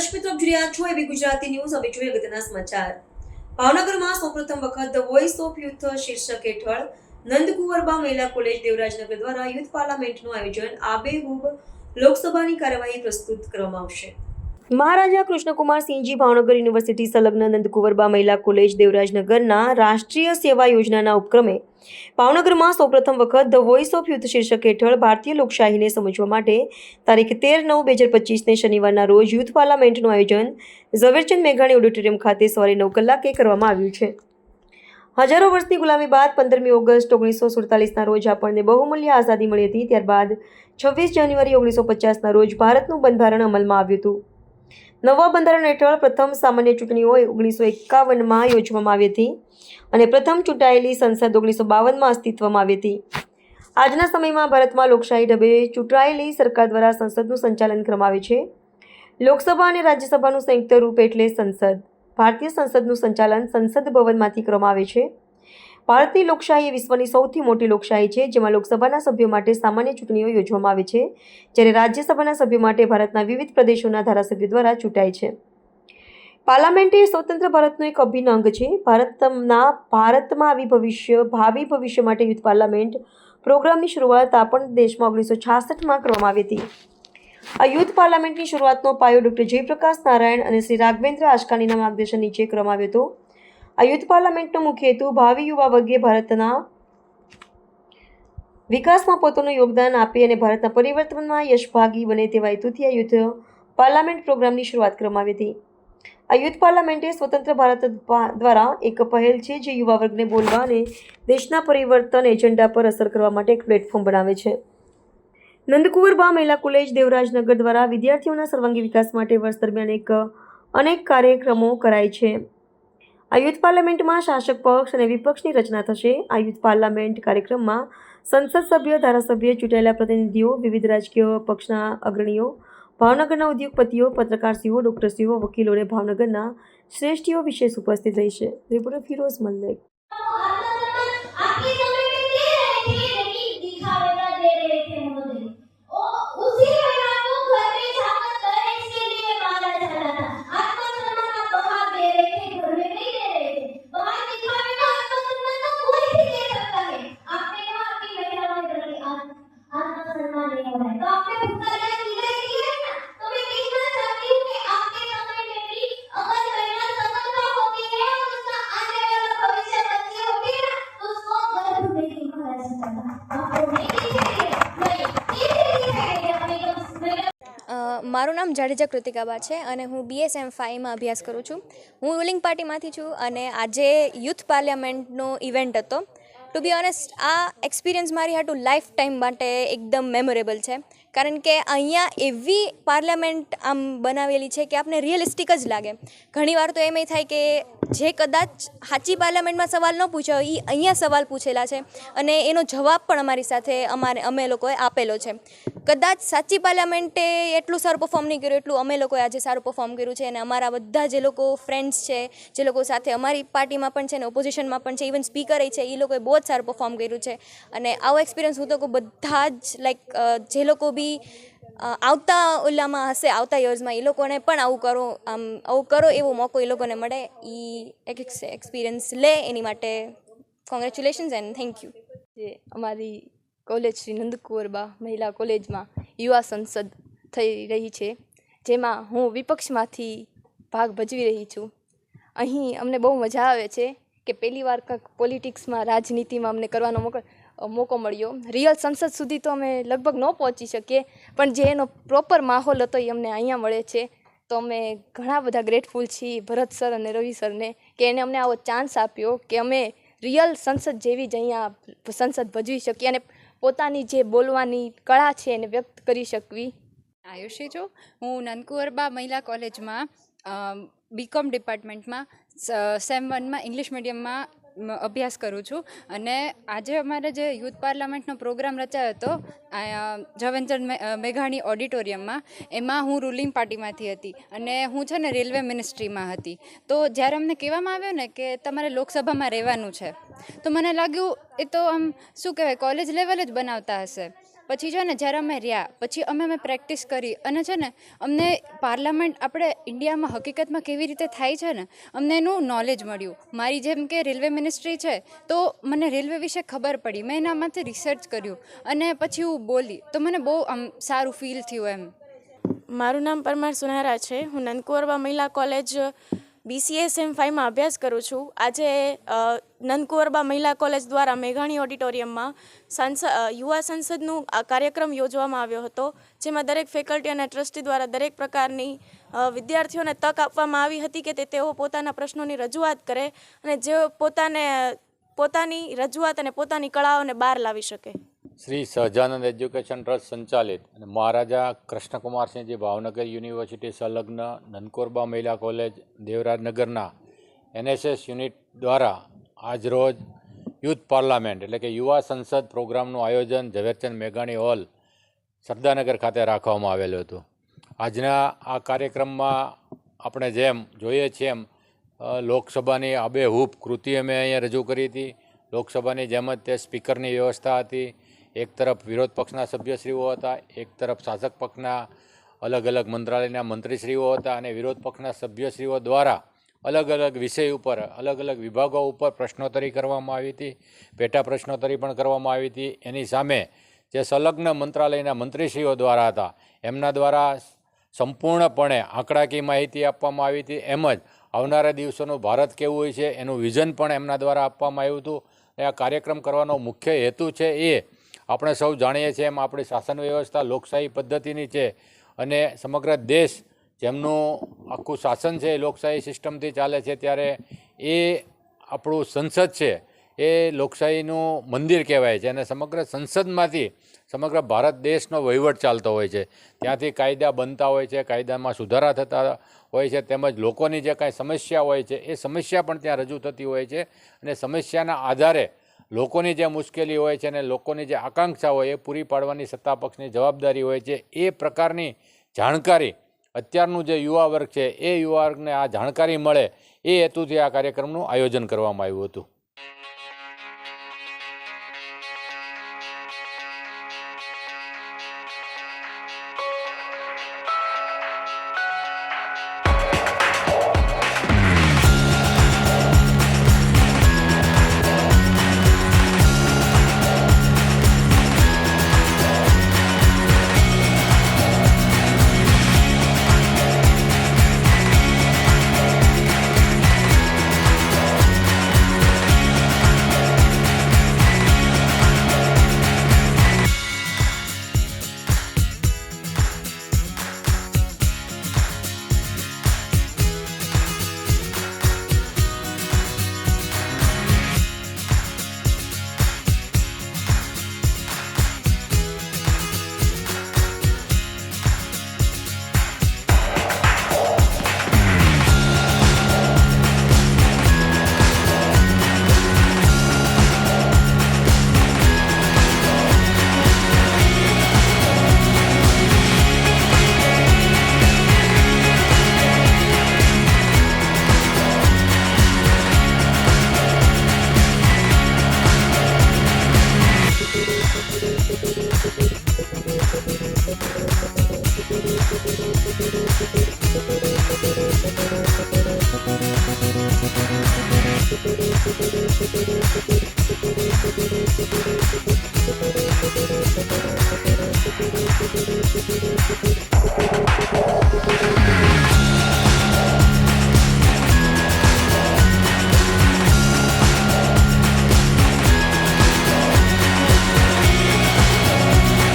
દર્શક મિત્રો આપ છો એવી ગુજરાતી ન્યૂઝ હવે જોઈએ અગત્યના સમાચાર. ભાવનગરમાં સૌપ્રથમ વખત ધ વોઇસ ઓફ યુથ શીર્ષક હેઠળ નંદકુંવરબા મહિલા કોલેજ દેવરાજનગર દ્વારા યુથ પાર્લામેન્ટનું આયોજન આબેહૂબ લોકસભાની કાર્યવાહી પ્રસ્તુત કરવામાં આવશે. મહારાજા કૃષ્ણકુમાર સિંહજી ભાવનગર યુનિવર્સિટી સંલગ્ન નંદકુવરબા મહિલા કોલેજ દેવરાજનગરના રાષ્ટ્રીય સેવા યોજનાના ઉપક્રમે ભાવનગરમાં સૌપ્રથમ વખત ધ વોઇસ ઓફ યુથ શીર્ષક હેઠળ ભારતીય લોકશાહીને સમજવા માટે તારીખ તેર નવ બે હજાર પચીસને શનિવારના રોજ યુથ પાર્લામેન્ટનું આયોજન ઝવેરચંદ મેઘાણી ઓડિટોરિયમ ખાતે સવારે નવ કલાકે કરવામાં આવ્યું છે. હજારો વર્ષની ગુલામી બાદ પંદરમી ઓગસ્ટ ઓગણીસો સુડતાલીસના રોજ આપણને બહુમૂલ્ય આઝાદી મળી હતી, ત્યારબાદ છવ્વીસ જાન્યુઆરી ઓગણીસો પચાસના રોજ ભારતનું બંધારણ અમલમાં આવ્યું હતું. નવા બંધારણ હેઠળ પ્રથમ સામાન્ય ચૂંટણીઓ ઓગણીસો એકાવનમાં યોજવામાં આવી હતી અને પ્રથમ ચૂંટાયેલી સંસદ ઓગણીસો બાવનમાં અસ્તિત્વમાં આવી હતી. આજના સમયમાં ભારતમાં લોકશાહી ઢબે ચૂંટાયેલી સરકાર દ્વારા સંસદનું સંચાલન કરવામાં છે. લોકસભા અને રાજ્યસભાનું સંયુક્ત રૂપ એટલે સંસદ. ભારતીય સંસદનું સંચાલન સંસદ ભવનમાંથી કરવામાં આવે છે. ભારતની લોકશાહી એ વિશ્વની સૌથી મોટી લોકશાહી છે, જેમાં લોકસભાના સભ્યો માટે સામાન્ય ચૂંટણીઓ યોજવામાં આવે છે, જ્યારે રાજ્યસભાના સભ્યો માટે ભારતના વિવિધ પ્રદેશોના ધારાસભ્યો દ્વારા ચૂંટાય છે. પાર્લામેન્ટ એ સ્વતંત્ર ભારતનો એક અભિન્ન અંગ છે. ભારતના, ભારતમાં આવી ભવિષ્ય, ભાવિ ભવિષ્ય માટે યુથ પાર્લામેન્ટ પ્રોગ્રામની શરૂઆત આપણ દેશમાં ઓગણીસો છાસઠમાં કરવામાં આવી હતી. આ યુથ પાર્લામેન્ટની શરૂઆતનો પાયો ડૉક્ટર જયપ્રકાશ નારાયણ અને શ્રી રાઘવેન્દ્ર આશકાનીના માર્ગદર્શન નીચે કરવામાં આવ્યો હતો. આ યુથ પાર્લામેન્ટનો મુખ્ય હેતુ ભાવિ યુવા વર્ગે ભારતના વિકાસમાં પોતાનું યોગદાન આપે અને ભારતના પરિવર્તનમાં યશભાગી બને તેવા હેતુથી આ યુથ પાર્લામેન્ટ પ્રોગ્રામની શરૂઆત કરવામાં આવી હતી. આ યુથ પાર્લામેન્ટ સ્વતંત્ર ભારત દ્વારા એક પહેલ છે જે યુવા વર્ગને બોલવા અને દેશના પરિવર્તન એજન્ડા પર અસર કરવા માટે એક પ્લેટફોર્મ બનાવે છે. નંદકુંવરબા મહિલા કોલેજ દેવરાજનગર દ્વારા વિદ્યાર્થીઓના સર્વાંગી વિકાસ માટે વર્ષ દરમિયાન એક અનેક કાર્યક્રમો કરાય છે. આ યુથ પાર્લામેન્ટમાં શાસક પક્ષ અને વિપક્ષની રચના થશે. આ યુથ પાર્લામેન્ટ કાર્યક્રમમાં સંસદ સભ્ય, ધારાસભ્ય, ચૂંટાયેલા પ્રતિનિધિઓ, વિવિધ રાજકીય પક્ષના અગ્રણીઓ, ભાવનગરના ઉદ્યોગપતિઓ, પત્રકારશ્રીઓ, ડોક્ટરશ્રીઓ, વકીલો અને ભાવનગરના શ્રેષ્ઠીઓ વિશેષ ઉપસ્થિત રહેશે. રિપોર્ટર ફિરોઝ મલ્લિક મારું નામ જાડેજા કૃતિકાબા છે અને હું બીએસએમ ફાઈવમાં અભ્યાસ કરું છું. હું રૂલિંગ પાર્ટીમાંથી છું અને આજે યુથ પાર્લામેન્ટનો ઇવેન્ટ હતો. ટુ બી ઓનેસ્ટ આ એક્સપિરિયન્સ મારી હાટું લાઈફ ટાઈમ માટે એકદમ મેમોરેબલ છે. કારણ કે અહીંયા એવી પાર્લામેન્ટ આમ બનાવેલી છે કે આપને રિયલિસ્ટિક જ લાગે. ઘણીવાર તો એમ થાય કે જે કદાચ સાચી પાર્લામેન્ટમાં સવાલ ન પૂછ્યો એ અહીંયા સવાલ પૂછેલા છે. અને એનો જવાબ પણ અમારી સાથે અમારે, અમે લોકોએ આપેલો છે. કદાચ સાચી પાર્લામેન્ટે એટલું સારું પરફોર્મ નહીં કર્યું, એટલું અમે લોકોએ આજે સારું પરફોર્મ કર્યું છે. અને અમારા બધા જે લોકો ફ્રેન્ડ્સ છે, જે લોકો સાથે અમારી પાર્ટીમાં પણ છે ને ઓપોઝિશનમાં પણ છે ઇવન સ્પીકર છે એ લોકોએ બહુ જ સારું પરફોર્મ કર્યું છે. અને આવો એક્સપિરિયન્સ હું તો બધા જ લાઈક જે લોકો બી આવતા ઓલામાં હશે, આવતા યર્સમાં એ લોકોને પણ આવું કરો, આમ આવું કરો, એવો મોકો એ લોકોને મળે. એ એક એક્સપિરિયન્સ લે એની માટે. કોંગ્રેચ્યુલેશન્સ એન્ડ થેન્ક યુ જે અમારી કોલેજ શ્રી નંદકુંવરબા મહિલા કોલેજમાં યુવા સંસદ થઈ રહી છે, જેમાં હું વિપક્ષમાંથી ભાગ ભજવી રહી છું. અહીં અમને બહુ મજા આવે છે કે પહેલી વાર કંઈક પોલિટિક્સમાં રાજનીતિમાં અમને કરવાનો મોકો મોકો મળ્યો. રિયલ સંસદ સુધી તો અમે લગભગ ન પહોંચી શકીએ, પણ જે એનો પ્રોપર માહોલ હતો એ અમને અહીંયા મળે છે. તો અમે ઘણા બધા ગ્રેટફુલ છીએ ભરત સર અને રવિ સરને કે એને અમને આવો ચાન્સ આપ્યો કે અમે રિયલ સંસદ જેવી જ અહીંયા સંસદ ભજવી શકીએ અને પોતાની જે બોલવાની કળા છે એને વ્યક્ત કરી શકવી. આયુષી જો, હું નંદકુંવરબા મહિલા કોલેજમાં બીકોમ ડિપાર્ટમેન્ટમાં સેમ વનમાં ઇંગ્લિશ મીડિયમમાં અભ્યાસ કરું છું. અને આજે અમારે જે યુથ પાર્લામેન્ટનો પ્રોગ્રામ રચાયો હતો અહીંયા ઝવેરચંદ મેઘાણી ઓડિટોરિયમમાં, એમાં હું રૂલિંગ પાર્ટીમાંથી હતી અને હું છે ને રેલવે મિનિસ્ટ્રીમાં હતી. તો જ્યારે અમને કહેવામાં આવ્યું ને કે તમારે લોકસભામાં રહેવાનું છે, તો મને લાગ્યું એ તો આમ શું કહેવાય, કોલેજ લેવલ જ બનાવતા હશે. પછી છે ને જ્યારે અમે રહ્યા, પછી અમે અમે પ્રેક્ટિસ કરી અને છે ને અમને પાર્લામેન્ટ આપણે ઇન્ડિયામાં હકીકતમાં કેવી રીતે થાય છે ને, અમને એનું નોલેજ મળ્યું. મારી જેમ કે રેલવે મિનિસ્ટ્રી છે, તો મને રેલવે વિશે ખબર પડી. મેં એનામાંથી રિસર્ચ કર્યું અને પછી હું બોલી. તો મને બહુ આમ સારું ફીલ થયું એમ. મારું નામ પરમાર સુનારા છે. હું નંદકુંવરબા મહિલા કોલેજ બીસીએસ એમ ફાઈવમાં અભ્યાસ કરું છું. આજે નંદકુંવરબા મહિલા કોલેજ દ્વારા મેઘાણી ઓડિટોરિયમમાં સાંસદ યુવા સંસદનું આ કાર્યક્રમ યોજવામાં આવ્યો હતો, જેમાં દરેક ફેકલ્ટી અને ટ્રસ્ટી દ્વારા દરેક પ્રકારની વિદ્યાર્થીઓને તક આપવામાં આવી હતી કે તે, તેઓ પોતાના પ્રશ્નોની રજૂઆત કરે અને જેઓ પોતાને, પોતાની રજૂઆત અને પોતાની કળાઓને બહાર લાવી શકે. શ્રી સહજાનંદ એજ્યુકેશન ટ્રસ્ટ સંચાલિત અને મહારાજા કૃષ્ણકુમારસિંહજી ભાવનગર યુનિવર્સિટી સંલગ્ન નનકોરબા મહિલા કોલેજ દેવરાજનગરના એનએસએસ યુનિટ દ્વારા આજરોજ યુથ પાર્લામેન્ટ એટલે કે યુવા સંસદ પ્રોગ્રામનું આયોજન ઝવેરચંદ મેઘાણી હોલ સરદારનગર ખાતે રાખવામાં આવેલું હતું. આજના આ કાર્યક્રમમાં આપણે જેમ જોઈએ છીએ એમ લોકસભાની આબેહૂબ કૃતિ અમે અહીંયા રજૂ કરી હતી. લોકસભાની જેમ જ તે સ્પીકરની વ્યવસ્થા હતી. એક તરફ વિરોધ પક્ષના સભ્યશ્રીઓ હતા, એક તરફ શાસક પક્ષના અલગ અલગ મંત્રાલયના મંત્રીશ્રીઓ હતા અને વિરોધ પક્ષના સભ્યશ્રીઓ દ્વારા અલગ અલગ વિષય ઉપર, અલગ અલગ વિભાગો ઉપર પ્રશ્નોત્તરી કરવામાં આવી હતી, પેટા પ્રશ્નોત્તરી પણ કરવામાં આવી હતી. એની સામે જે સંલગ્ન મંત્રાલયના મંત્રીશ્રીઓ દ્વારા હતા, એમના દ્વારા સંપૂર્ણપણે આંકડાકીય માહિતી આપવામાં આવી હતી. એમ જ આવનારા દિવસોનું ભારત કેવું હોય છે એનું વિઝન પણ એમના દ્વારા આપવામાં આવ્યું હતું. આ કાર્યક્રમ કરવાનો મુખ્ય હેતુ છે એ આપણે સૌ જાણીએ છીએ એમ આપણી શાસન વ્યવસ્થા લોકશાહી પદ્ધતિની છે અને સમગ્ર દેશ જેમનું આખું શાસન છે એ લોકશાહી સિસ્ટમથી ચાલે છે ત્યારે એ આપણું સંસદ છે એ લોકશાહીનું મંદિર કહેવાય છે અને સમગ્ર સંસદમાંથી સમગ્ર ભારત દેશનો વહીવટ ચાલતો હોય છે. ત્યાંથી કાયદા બનતા હોય છે, કાયદામાં સુધારા થતા હોય છે, તેમજ લોકોની જે કાંઈ સમસ્યા હોય છે એ સમસ્યા પણ ત્યાં રજૂ થતી હોય છે અને સમસ્યાના આધારે લોકોની જે મુશ્કેલી હોય છે અને લોકોની જે આકાંક્ષા હોય એ પૂરી પાડવાની સત્તા પક્ષની જવાબદારી હોય છે, એ પ્રકારની જાણકારી અત્યારનું જે યુવા વર્ગ છે, એ યુવા વર્ગને આ જાણકારી મળે એ હેતુથી આ કાર્યક્રમનું આયોજન કરવામાં આવ્યું હતું.